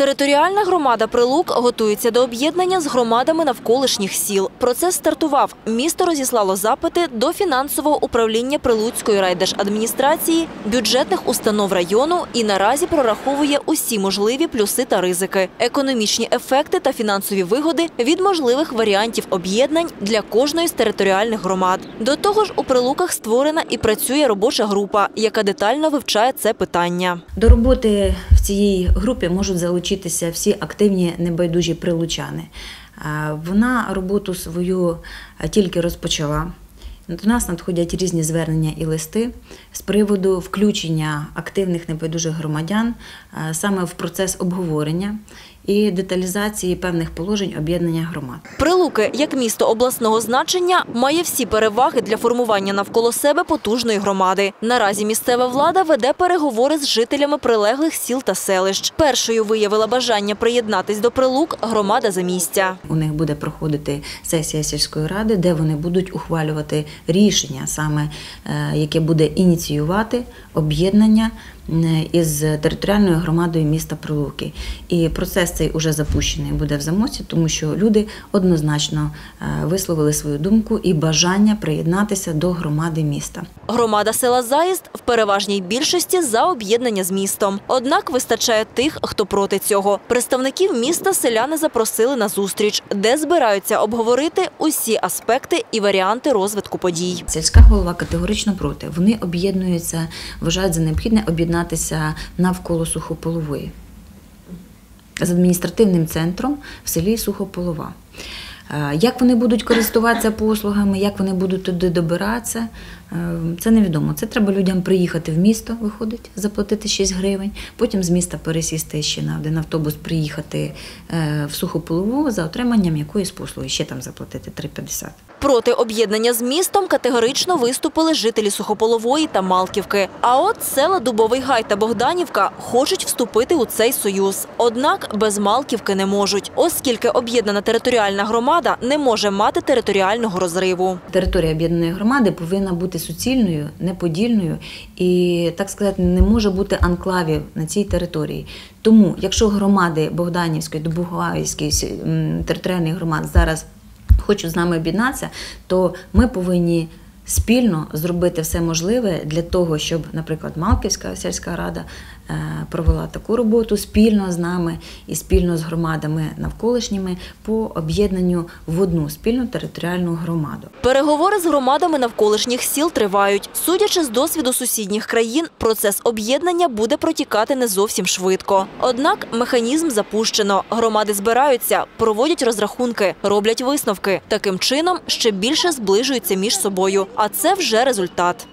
Територіальна громада Прилук готується до об'єднання з громадами навколишніх сіл. Процес стартував. Місто розіслало запити до фінансового управління Прилуцької райдержадміністрації, бюджетних установ району і наразі прораховує усі можливі плюси та ризики, економічні ефекти та фінансові вигоди від можливих варіантів об'єднань для кожної з територіальних громад. До того ж, у Прилуках створена і працює робоча група, яка детально вивчає це питання. До роботи в групи можуть залучитися всі активні небайдужі прилучани. Вона роботу свою тільки розпочала. До нас надходять різні звернення і листи з приводу включення активних небайдужих громадян саме в процес обговорення і деталізації певних положень об'єднання громад. Прилуки, як місто обласного значення, має всі переваги для формування навколо себе потужної громади. Наразі місцева влада веде переговори з жителями прилеглих сіл та селищ. Першою виявила бажання приєднатись до Прилук громада за місця. У них буде проходити сесія сільської ради, де вони будуть ухвалювати рішення, саме е, яке буде ініціювати об'єднання із територіальною громадою міста Прилуки. І процес цей уже запущений буде в замоці, тому що люди однозначно е, висловили свою думку і бажання приєднатися до громади міста. Громада села Заїзд в переважній більшості за об'єднання з містом. Однак вистачає тих, хто проти цього. Представників міста селяни запросили на зустріч, де збираються обговорити усі аспекти і варіанти розвитку подій. Сільська голова категорично проти. Вони об'єднуються, вважають за необхідне об'єднатися навколо сухополової з адміністративним центром в селі Сухополова. Е, Як вони будуть користуватися послугами, як вони будуть туди добиратися, е, це невідомо. Це треба людям приїхати в місто, виходить, заплатити 6 гривень, потім з міста пересісти ще на один автобус, приїхати е, в Сухополову за отриманням якоїсь послуги, ще там заплатити 3,50. Проти об'єднання з містом категорично виступили жителі Сухополової та Малківки. А от села Дубовий Гай та Богданівка хочуть вступити у цей союз. Однак без Малківки не можуть, оскільки об'єднана територіальна громада не може мати територіального розриву. Територія об'єднаної громади повинна бути суцільною, неподільною і, так сказати, не може бути анклавів на цій території. Тому, якщо громади Богданівської, Добугаївської територіальних громад зараз хочуть з нами об'єднатися, то ми повинні спільно зробити все можливе для того, щоб, наприклад, Малківська сільська рада провела таку роботу спільно з нами і спільно з громадами навколишніми по об'єднанню в одну спільну територіальну громаду. Переговори з громадами навколишніх сіл тривають. Судячи з досвіду сусідніх країн, процес об'єднання буде протікати не зовсім швидко. Однак механізм запущено. Громади збираються, проводять розрахунки, роблять висновки. Таким чином ще більше зближуються між собою. А це вже результат.